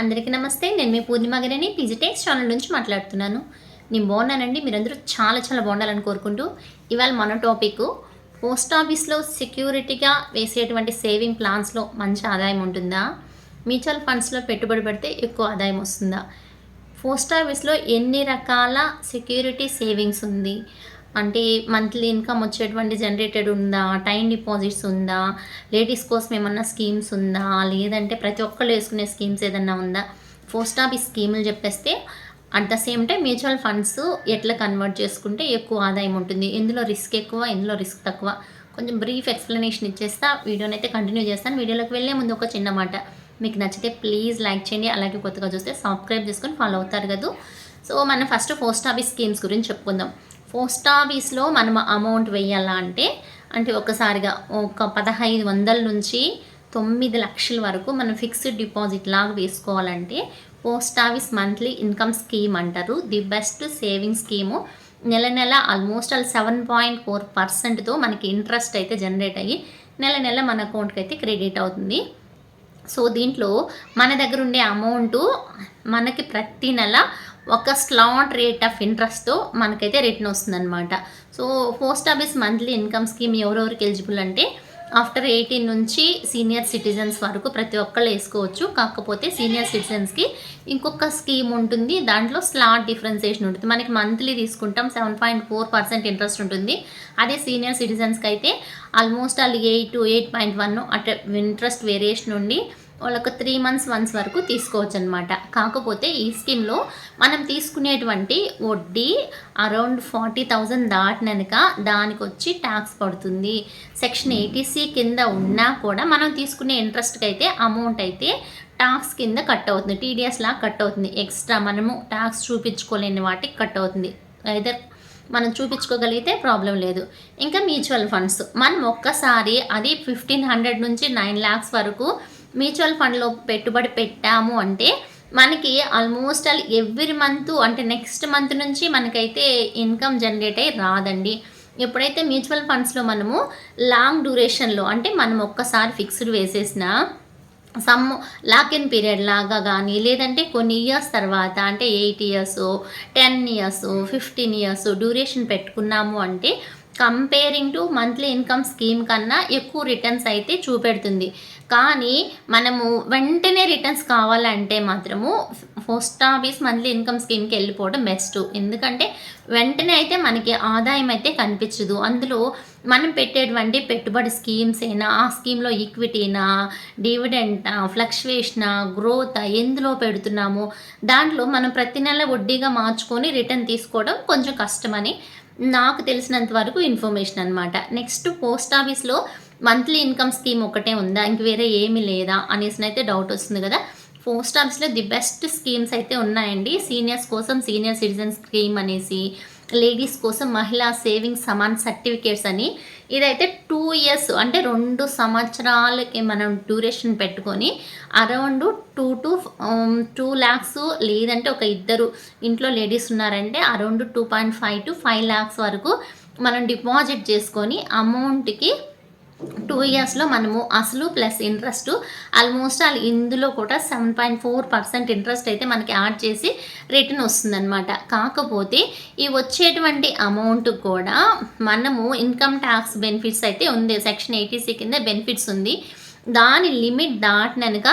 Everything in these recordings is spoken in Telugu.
అందరికీ నమస్తే. నేను మీ పూర్ణిమ గారిని పీజీటెక్స్ ఛానల్ నుంచి మాట్లాడుతున్నాను. నేను బాగున్నానండి. మీరందరూ చాలా చాలా బాగుండాలని కోరుకుంటూ ఇవాళ మన టాపిక్ పోస్ట్ ఆఫీస్లో సెక్యూరిటీగా వేసేటువంటి సేవింగ్ ప్లాన్స్లో మంచి ఆదాయం ఉంటుందా? మ్యూచువల్ ఫండ్స్లో పెట్టుబడి పెడితే ఎక్కువ ఆదాయం వస్తుందా? పోస్ట్ ఆఫీస్లో ఎన్ని రకాల సెక్యూరిటీ సేవింగ్స్ ఉంది? అంటే మంత్లీ ఇన్కమ్ వచ్చేటువంటి జనరేటెడ్ ఉందా టైం డిపాజిట్స్ ఉందా లేడీస్ కోసం ఏమన్నా స్కీమ్స్ ఉందా లేదంటే ప్రతి ఒక్కళ్ళు వేసుకునే స్కీమ్స్ ఏదన్నా ఉందా? పోస్ట్ ఆఫీస్ స్కీములు చెప్పేస్తే at the same time mutual funds ఎట్లా కన్వర్ట్ చేసుకుంటే ఎక్కువ ఆదాయం ఉంటుంది. ఇందులో రిస్క్ ఎక్కువ ఇందులో రిస్క్ తక్కువ. కొంచెం బ్రీఫ్ ఎక్స్ప్లెనేషన్ ఇచ్చేస్తా. వీడియోని అయితే కంటిన్యూ చేస్తాను. వీడియోలోకి వెళ్ళే ముందు ఒక చిన్న మాట. మీకు నచ్చితే ప్లీజ్ లైక్ చేయండి. అలాగే కొత్తగా చూస్తే సబ్స్క్రైబ్ చేసుకొని ఫాలో అవుతారు కదా. సో మనం ఫస్ట్ పోస్ట్ ఆఫీస్ స్కీమ్స్ గురించి చెప్పుకుందాం. పోస్ట్ ఆఫీస్లో మనం అమౌంట్ వేయాలా అంటే అంటే ఒకసారిగా ఒక పదహైదు వందల నుంచి తొమ్మిది లక్షల వరకు మనం ఫిక్స్డ్ డిపాజిట్ లాగా వేసుకోవాలంటే post office monthly income scheme అంటారు. The best saving scheme. నెల నెల almost all seven point four పర్సెంట్తో మనకి ఇంట్రెస్ట్ అయితే జనరేట్ అయ్యి నెల నెల మన అకౌంట్కి అయితే క్రెడిట్ అవుతుంది. సో దీంట్లో మన దగ్గర ఉండే అమౌంట్ మనకి ప్రతి నెల ఒక స్లాట్ రేట్ ఆఫ్ ఇంట్రెస్ట్తో మనకైతే రిటర్న్ వస్తుందన్నమాట. So post office monthly income scheme ఎవరెవరికి ఎలిజిబుల్ అంటే ఆఫ్టర్ ఎయిటీన్ నుంచి సీనియర్ సిటిజన్స్ వరకు ప్రతి ఒక్కళ్ళు వేసుకోవచ్చు. కాకపోతే సీనియర్ సిటిజన్స్కి ఇంకొక స్కీమ్ ఉంటుంది. దాంట్లో స్లాట్ డిఫరెన్సేషన్ ఉంటుంది. మనకి మంత్లీ తీసుకుంటాం seven point four percent interest ఉంటుంది. అదే సీనియర్ సిటిజన్స్కి అయితే ఆల్మోస్ట్ వాళ్ళు eight to eight point one at interest variation ఉండి వాళ్ళకు త్రీ మంత్స్ వన్స్ వరకు తీసుకోవచ్చు అనమాట కాకపోతే ఈ స్కీమ్లో మనం తీసుకునేటువంటి వడ్డీ అరౌండ్ ఫార్టీ థౌజండ్ దాటినాక దానికి వచ్చి ట్యాక్స్ పడుతుంది సెక్షన్ ఎయిటీసీ కింద ఉన్నా కూడా మనం తీసుకునే ఇంట్రెస్ట్కి అయితే అమౌంట్ అయితే ట్యాక్స్ కింద కట్ అవుతుంది. టీడీఎస్ లాగా కట్ అవుతుంది. ఎక్స్ట్రా మనము ట్యాక్స్ చూపించుకోలేని వాటికి కట్ అవుతుంది. ఐదర్ మనం చూపించుకోగలిగితే ప్రాబ్లం లేదు. ఇంకా మ్యూచువల్ ఫండ్స్ మనం ఒక్కసారి అది ఫిఫ్టీన్ హండ్రెడ్ నుంచి నైన్ ల్యాక్స్ వరకు మ్యూచువల్ ఫండ్లో పెట్టుబడి పెట్టాము అంటే మనకి ఆల్మోస్ట్ ఆల్ ఎవ్రీ మంత్ అంటే నెక్స్ట్ మంత్ నుంచి మనకైతే ఇన్కమ్ జనరేట్ అయ్యి రాదండి. ఎప్పుడైతే మ్యూచువల్ ఫండ్స్లో మనము లాంగ్ డ్యూరేషన్లో అంటే మనం ఒక్కసారి ఫిక్స్డ్ వేసేసిన సమ్ లాక్ ఇన్ పీరియడ్ లాగా కానీ లేదంటే కొన్ని ఇయర్స్ తర్వాత అంటే eight years ten years fifteen years duration పెట్టుకున్నాము అంటే comparing to monthly income scheme కన్నా ఎక్కువ రిటర్న్స్ అయితే చూపెడుతుంది. కానీ మనము వెంటనే రిటర్న్స్ కావాలంటే మాత్రము పోస్ట్ ఆఫీస్ మంత్లీ ఇన్కమ్ స్కీమ్కి వెళ్ళిపోవడం బెస్ట్ ఎందుకంటే వెంటనే అయితే మనకి ఆదాయం అయితే కనిపించదు. అందులో మనం పెట్టేటువంటి పెట్టుబడి స్కీమ్స్ అయినా ఆ స్కీమ్లో ఈక్విటీనా డివిడెంటా ఫ్లక్చువేషనా గ్రోత్ ఎందులో పెడుతున్నాము? దాంట్లో మనం ప్రతి నెల వడ్డీగా మార్చుకొని రిటర్న్ తీసుకోవడం కొంచెం కష్టమని నాకు తెలిసినంత వరకు ఇన్ఫర్మేషన్ అనమాట నెక్స్ట్ పోస్ట్ ఆఫీస్లో మంత్లీ ఇన్కమ్ స్కీమ్ ఒకటే ఉందా? ఇంక వేరే ఏమీ లేదా? అనేసి అయితే డౌట్ వస్తుంది కదా. పోస్ట్ ఆఫీస్లో ది బెస్ట్ స్కీమ్స్ అయితే ఉన్నాయండి. సీనియర్స్ కోసం సీనియర్ సిటిజన్ స్కీమ్ అనేసి లేడీస్ కోసం మహిళా సేవింగ్ సమాన్ సర్టిఫికేట్స్ అని ఇదైతే టూ ఇయర్స్ అంటే రెండు సంవత్సరాలకి మనం డ్యూరేషన్ పెట్టుకొని around two to two lakhs లేదంటే ఒక ఇద్దరు ఇంట్లో లేడీస్ ఉన్నారంటే around two point five to five lakhs వరకు మనం డిపాజిట్ చేసుకొని అమౌంట్కి టూ ఇయర్స్లో మనము అసలు ప్లస్ ఇంట్రెస్ట్ ఆల్మోస్ట్ ఆల్ ఇందులో కూడా seven point four percent interest అయితే మనకి యాడ్ చేసి రిటర్న్ వస్తుందన్నమాట. కాకపోతే ఈ వచ్చేటువంటి అమౌంట్ కూడా మనము ఇన్కమ్ ట్యాక్స్ బెనిఫిట్స్ అయితే ఉంది. సెక్షన్ ఎయిటీసీ కింద బెనిఫిట్స్ ఉంది. దాని లిమిట్ దాటినక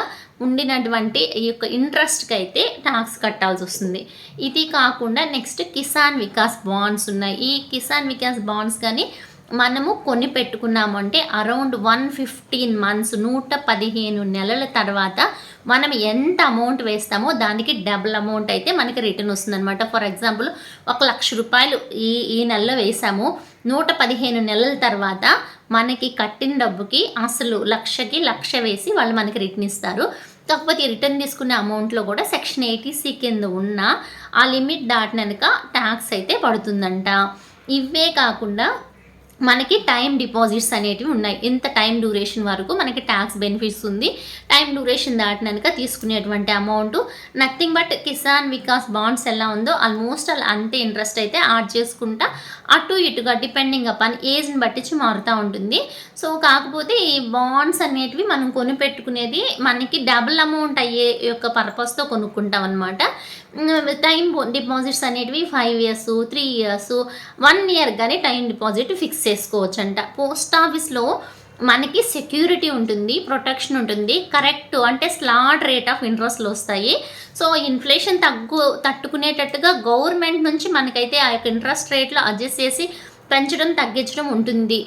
ఉండినటువంటి ఈ యొక్క ఇంట్రెస్ట్కి అయితే ట్యాక్స్ కట్టాల్సి వస్తుంది. ఇది కాకుండా నెక్స్ట్ కిసాన్ వికాస్ బాండ్స్ ఉన్నాయి. ఈ కిసాన్ వికాస్ బాండ్స్ కానీ మనము కొని పెట్టుకున్నాము అంటే అరౌండ్ వన్ ఫిఫ్టీన్ మంత్స్ నూట పదిహేను నెలల తర్వాత మనం ఎంత అమౌంట్ వేస్తామో దానికి డబుల్ అమౌంట్ అయితే మనకి రిటర్న్ వస్తుందన్నమాట. ఫర్ ఎగ్జాంపుల్ ఒక లక్ష రూపాయలు ఈ ఈ నెలలో వేసాము. నూట పదిహేను నెలల తర్వాత మనకి కట్టిన డబ్బుకి అసలు లక్షకి లక్ష వేసి వాళ్ళు మనకి రిటర్న్ ఇస్తారు. కాకపోతే రిటర్న్ తీసుకునే అమౌంట్లో కూడా సెక్షన్ ఎయిటీ సి కింద ఉన్న ఆ లిమిట్ దాటినాక ట్యాక్స్ అయితే పడుతుందంట. ఇవే కాకుండా మనకి టైం డిపాజిట్స్ అనేటివి ఉన్నాయి. ఇంత టైం డ్యూరేషన్ వరకు మనకి ట్యాక్స్ బెనిఫిట్స్ ఉంది. టైం డ్యూరేషన్ దాటినాక తీసుకునేటువంటి amount. Nothing but Kisan Vikas bonds ఎలా ఉందో ఆల్మోస్ట్ అలా అంతే ఇంట్రెస్ట్ అయితే యాడ్ చేసుకుంటా అటు ఇటుగా డిపెండింగ్ అపాన్ ఏజ్ని బట్టించి మారుతూ ఉంటుంది. సో కాకపోతే ఈ బాండ్స్ అనేటివి మనం కొనిపెట్టుకునేది మనకి డబుల్ అమౌంట్ అయ్యే యొక్క పర్పస్తో కొనుక్కుంటాం అనమాట టైం డిపాజిట్స్ అనేటివి five years three years one year కానీ టైం డిపాజిట్ ఫిక్స్ చేసుకోవచ్చు అంట పోస్ట్ ఆఫీస్లో మనకి సెక్యూరిటీ ఉంటుంది ప్రొటెక్షన్ ఉంటుంది. కరెక్ట్ అంటే స్లాట్ రేట్ ఆఫ్ ఇంట్రెస్ట్లు వస్తాయి. సో ఇన్ఫ్లేషన్ తగ్గు తట్టుకునేటట్టుగా గవర్నమెంట్ నుంచి మనకైతే ఆ యొక్క ఇంట్రెస్ట్ రేట్లో అడ్జస్ట్ చేసి పెంచడం తగ్గించడం ఉంటుంది.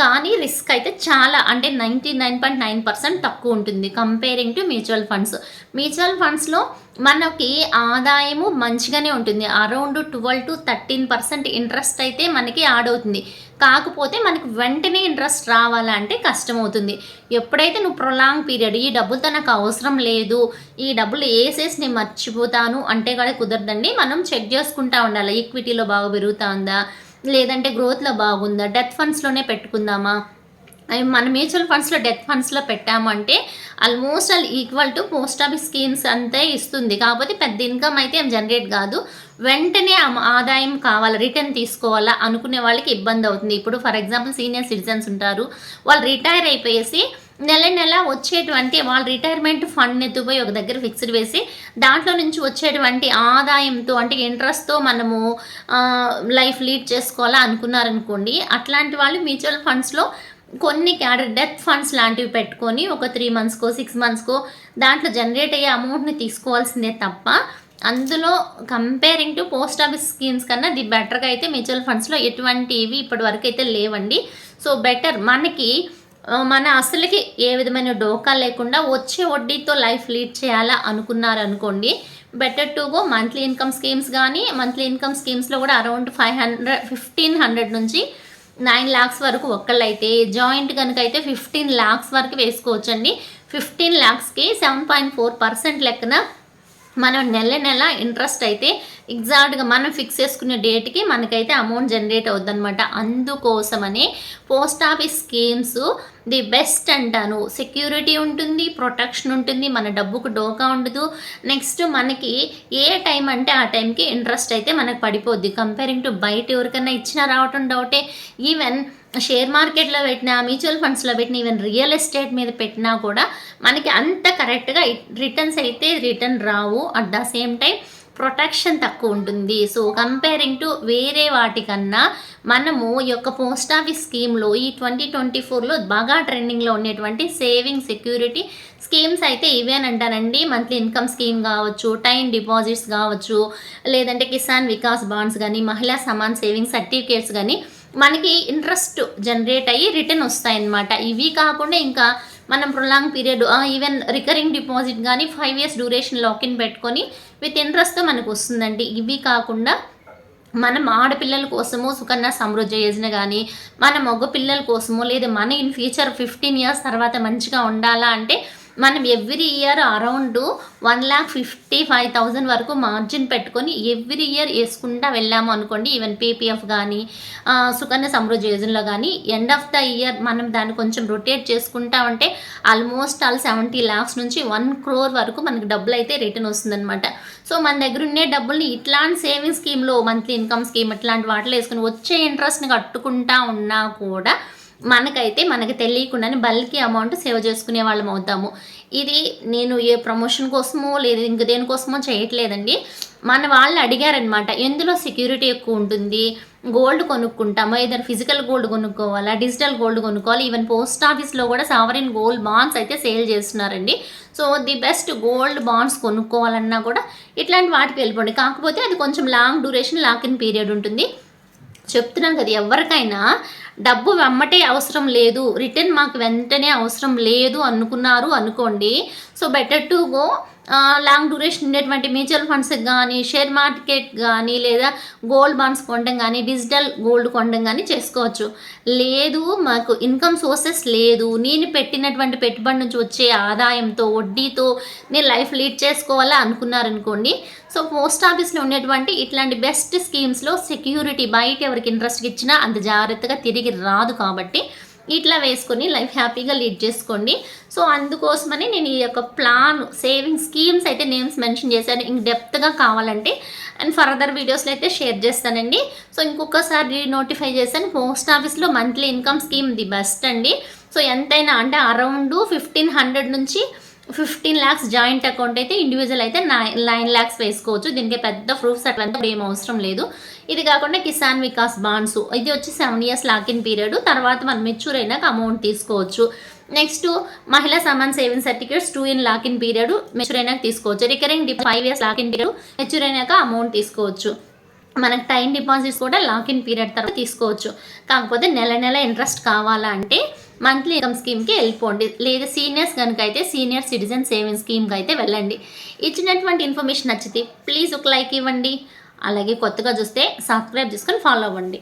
కానీ రిస్క్ అయితే చాలా అంటే ninety nine point nine percent తక్కువ ఉంటుంది. Comparing to mutual funds mutual ఫండ్స్లో మనకి ఆదాయము మంచిగానే ఉంటుంది. Around twelve to thirteen percent interest అయితే మనకి యాడ్ అవుతుంది. కాకపోతే మనకి వెంటనే ఇంట్రెస్ట్ రావాలంటే కష్టమవుతుంది ఎప్పుడైతే నువ్వు ప్రొలాంగ్ పీరియడ్ ఈ డబ్బులతో నాకు అవసరం లేదు ఈ డబ్బులు వేసేసి నేను మర్చిపోతాను అంటే కూడా కుదరదండి. మనం చెక్ చేసుకుంటా ఉండాలి? ఈక్విటీలో బాగా పెరుగుతుందా లేదంటే గ్రోత్లో బాగుందా? డెత్ ఫండ్స్లోనే పెట్టుకుందామా? అవి మన మ్యూచువల్ ఫండ్స్లో డెత్ ఫండ్స్లో పెట్టామంటే almost all equal to post office schemes అంతే ఇస్తుంది. కాకపోతే పెద్ద ఇన్కమ్ అయితే ఏం జనరేట్ కాదు. వెంటనే ఆదాయం కావాలి రిటర్న్ తీసుకోవాలా అనుకునే వాళ్ళకి ఇబ్బంది అవుతుంది. ఇప్పుడు ఫర్ ఎగ్జాంపుల్ సీనియర్ సిటిజన్స్ ఉంటారు. వాళ్ళు రిటైర్ అయిపోయేసి నెల నెల వచ్చేటువంటి వాళ్ళ రిటైర్మెంట్ ఫండ్ ఎత్తుపోయి ఒక దగ్గర ఫిక్స్డ్ వేసి దాంట్లో నుంచి వచ్చేటువంటి ఆదాయంతో అంటే ఇంట్రెస్ట్తో మనము లైఫ్ లీడ్ చేసుకోవాలా అనుకున్నారనుకోండి అట్లాంటి వాళ్ళు మ్యూచువల్ ఫండ్స్లో కొన్ని క్యాడర్ డెత్ ఫండ్స్ లాంటివి పెట్టుకొని ఒక త్రీ మంత్స్కో సిక్స్ మంత్స్కో దాంట్లో జనరేట్ అయ్యే అమౌంట్ని తీసుకోవాల్సిందే తప్ప అందులో comparing to post office schemes కన్నా ది బెటర్గా అయితే మ్యూచువల్ ఫండ్స్లో ఎటువంటివి ఇప్పటి వరకు అయితే లేవండి. సో బెటర్ మనకి మన అసలుకి ఏ విధమైన డోకా లేకుండా వచ్చే వడ్డీతో లైఫ్ లీడ్ చేయాలా అనుకున్నారనుకోండి better to go monthly income schemes కానీ మంత్లీ ఇన్కమ్ స్కీమ్స్లో కూడా around five hundred fifteen hundred నుంచి నైన్ ల్యాక్స్ వరకు ఒక్కళ్ళైతే జాయింట్ కనుక అయితే ఫిఫ్టీన్ ల్యాక్స్ వరకు వేసుకోవచ్చండి. ఫిఫ్టీన్ ల్యాక్స్కి సెవెన్ పాయింట్ ఫోర్ పర్సెంట్ లెక్కన మనం నెల నెల ఇంట్రెస్ట్ అయితే ఎగ్జాక్ట్గా మనం ఫిక్స్ చేసుకునే డేట్కి మనకైతే అమౌంట్ జనరేట్ అవుద్దనమాట అందుకోసమని post office schemes the best అంటాను. సెక్యూరిటీ ఉంటుంది ప్రొటెక్షన్ ఉంటుంది మన డబ్బుకు డోకా ఉండదు. నెక్స్ట్ మనకి ఏ టైం అంటే ఆ టైంకి ఇంట్రెస్ట్ అయితే మనకు పడిపోద్ది. కంపేరింగ్ టు బయట ఎవరికైనా ఇచ్చినా రావటం డౌటే ఈవెన్ షేర్ మార్కెట్లో పెట్టినా మ్యూచువల్ ఫండ్స్లో పెట్టినా ఈవెన్ రియల్ ఎస్టేట్ మీద పెట్టినా కూడా మనకి అంత కరెక్ట్గా రిటర్న్స్ అయితే return Rao. At the same time protection తక్కువ ఉంటుంది. సో కంపేరింగ్ టు వేరే వాటికన్నా మనము ఈ యొక్క పోస్ట్ ఆఫీస్ స్కీమ్లో ఈ ట్వంటీ ట్వంటీ ఫోర్లో బాగా ట్రెండింగ్లో ఉండేటువంటి సేవింగ్ సెక్యూరిటీ స్కీమ్స్ అయితే ఇవే అని అంటానండి మంత్లీ ఇన్కమ్ స్కీమ్ కావచ్చు టైం డిపాజిట్స్ కావచ్చు లేదంటే కిసాన్ వికాస్ బాండ్స్ కానీ మహిళా సమాన్ సేవింగ్ సర్టిఫికేట్స్ కానీ మనకి ఇంట్రెస్ట్ జనరేట్ అయ్యి రిటర్న్ వస్తాయన్నమాట. ఇవి కాకుండా ఇంకా మనం prolong period even recurring deposit కానీ five years duration lock in పెట్టుకొని విత్ ఇంట్రెస్ట్తో మనకు వస్తుందండి. ఇవి కాకుండా మనం ఆడపిల్లల కోసము సుకన్య సమృద్ధి యోజన కానీ మన మగ పిల్లల కోసము లేదా మన ఇన్ ఫ్యూచర్ ఫిఫ్టీన్ ఇయర్స్ తర్వాత మంచిగా ఉండాలా అంటే మనం every year around one lakh fifty five thousand వరకు మార్జిన్ పెట్టుకొని ఎవ్రీ ఇయర్ వేసుకుంటా వెళ్ళాము అనుకోండి. ఈవెన్ పీపీఎఫ్ కానీ సుకన్య సమృద్ధి యోజనలో కానీ ఎండ్ ఆఫ్ ద ఇయర్ మనం దాన్ని కొంచెం రొటేట్ చేసుకుంటా ఉంటే ఆల్మోస్ట్ ఆల్ సెవెంటీ ల్యాక్స్ నుంచి వన్ క్రోర్ వరకు మనకి డబ్బులు అయితే రిటర్న్ వస్తుందన్నమాట. సో మన దగ్గర ఉండే డబ్బుల్ని ఇట్లాంటి సేవింగ్ స్కీమ్లో మంత్లీ ఇన్కమ్ స్కీమ్ ఇట్లాంటి వాటిలో వేసుకుని వచ్చే ఇంట్రెస్ట్ని కట్టుకుంటా ఉన్నా కూడా మనకైతే మనకు తెలియకుండానే బల్కీ అమౌంట్ సేవ్ చేసుకునే వాళ్ళం అవుతాము. ఇది నేను ఏ ప్రమోషన్ కోసమో లేదా ఇంక దేనికోసమో చేయట్లేదండి. మన వాళ్ళు అడిగారనమాట ఎందులో సెక్యూరిటీ ఎక్కువ ఉంటుంది? గోల్డ్ కొనుక్కుంటామో? ఏదైనా ఫిజికల్ గోల్డ్ కొనుక్కోవాలా? డిజిటల్ గోల్డ్ కొనుక్కోవాలి? ఈవెన్ పోస్ట్ ఆఫీస్లో కూడా సావరిన్ గోల్డ్ బాండ్స్ అయితే సేల్ చేస్తున్నారండి. So the best gold bonds కొనుక్కోవాలన్నా కూడా ఇట్లాంటి వాటికి వెళ్ళిపోండి. కాకపోతే అది కొంచెం long duration lock in period ఉంటుంది. చెప్తున్నాం కదా ఎవరికైనా డబ్బు వెమ్మటే అవసరం లేదు రిటర్న్ మాకు వెంటనే అవసరం లేదు అనుకున్నారు అనుకోండి so better to go long duration ఉండేటువంటి మ్యూచువల్ ఫండ్స్ కానీ షేర్ మార్కెట్ కానీ లేదా గోల్డ్ బాండ్స్ కొనడం కానీ డిజిటల్ గోల్డ్ కొనడం కానీ చేసుకోవచ్చు. లేదు మాకు ఇన్కమ్ సోర్సెస్ లేదు నేను పెట్టినటువంటి పెట్టుబడి నుంచి వచ్చే ఆదాయంతో వడ్డీతో నేను లైఫ్ లీడ్ చేసుకోవాలా అనుకున్నారనుకోండి సో పోస్ట్ ఆఫీస్లో ఉండేటువంటి ఇట్లాంటి బెస్ట్ స్కీమ్స్లో సెక్యూరిటీ బయట ఎవరికి ఇంట్రెస్ట్ ఇచ్చినా అంత జాగ్రత్తగా తిరిగి రాదు కాబట్టి ఇట్లా వేసుకొని లైఫ్ హ్యాపీగా లీడ్ చేసుకోండి. సో అందుకోసమని నేను ఈ యొక్క ప్లాన్ సేవింగ్ స్కీమ్స్ అయితే నేమ్స్ మెన్షన్ చేశాను. ఇంక డెప్త్గా కావాలంటే అండ్ ఫర్దర్ వీడియోస్లో అయితే షేర్ చేస్తానండి. సో ఇంకొకసారి నోటిఫై చేశాను. పోస్ట్ ఆఫీస్లో monthly income scheme the best అండి. సో ఎంతైనా అంటే అరౌండ్ ఫిఫ్టీన్ హండ్రెడ్ నుంచి ఫిఫ్టీన్ ల్యాక్స్ జాయింట్ అకౌంట్ అయితే ఇండివిజువల్ అయితే నైన్ నైన్ ల్యాక్స్ వేసుకోవచ్చు. దీనికి పెద్ద ప్రూఫ్స్ అట్లంతా ఏం అవసరం లేదు. ఇది కాకుండా కిసాన్ వికాస్ బాండ్స్. ఇది వచ్చి సెవెన్ ఇయర్స్ లాకిన్ పీరియడ్ తర్వాత మనం మెచ్యూర్ అయినాక అమౌంట్ తీసుకోవచ్చు. Next Mahila Samman saving certificates two in lock in period mature అయినాక తీసుకోవచ్చు. Recurring five years lock in period mature అయినాక అమౌంట్ తీసుకోవచ్చు. మనకు టైం డిపాజిట్స్ కూడా లాకిన్ పీరియడ్ తర్వాత తీసుకోవచ్చు. కాకపోతే నెల నెల ఇంట్రెస్ట్ కావాలా అంటే మంత్లీ ఇన్కమ్ స్కీమ్కి వెళ్ళిపోండి. లేదా సీనియర్స్ కనుక అయితే సీనియర్ సిటిజన్ సేవింగ్ స్కీమ్కి అయితే వెళ్ళండి. ఇచ్చినటువంటి ఇన్ఫర్మేషన్ నచ్చితే ప్లీజ్ ఒక లైక్ ఇవ్వండి. అలాగే కొత్తగా చూస్తే సబ్స్క్రైబ్ చేసుకొని ఫాలో అవ్వండి.